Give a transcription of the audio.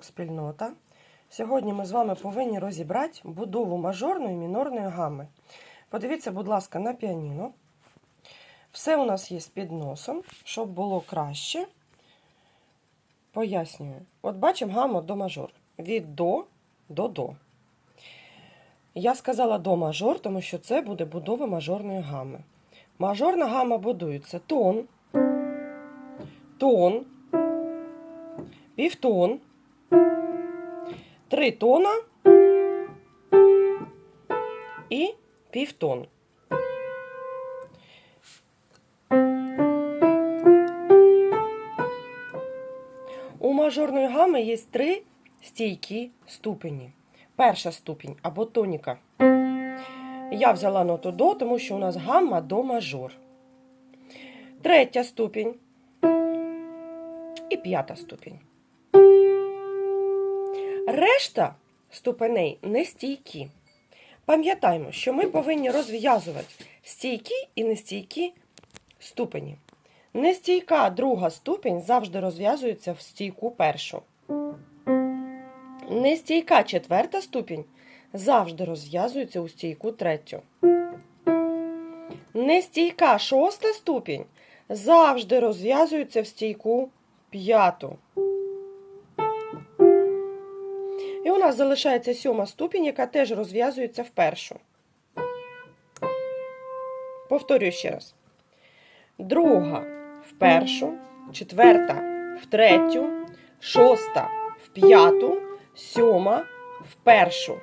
спільнота. Сьогодні ми з вами повинні розібрати будову мажорної і мінорної гами. Подивіться, будь ласка, на піаніно. Все у нас є під носом, щоб було краще. Пояснюю. От бачимо гаму до мажор. Від до до до. Я сказала до мажор, тому що це буде будова мажорної гами. Мажорна гама будується тон, тон, півтон, три тона і півтон. У мажорної гами є три стійкі ступені. Перша ступінь або тоніка. Я взяла ноту до, тому що у нас гамма до мажор. Третя ступінь і п'ята ступінь. Решта ступеней нестійкі. Пам'ятаємо, що ми повинні розв'язувати стійкі і нестійкі ступені. Нестійка друга ступінь завжди розв'язується в стійку першу. Нестійка четверта ступінь завжди розв'язується у стійку третю. Нестійка шоста ступінь завжди розв'язується в стійку п'яту. У нас залишається сьома ступінь, яка теж розв'язується в першу. Повторюю ще раз. Друга в першу, четверта в третю, шоста в п'яту, сьома в першу.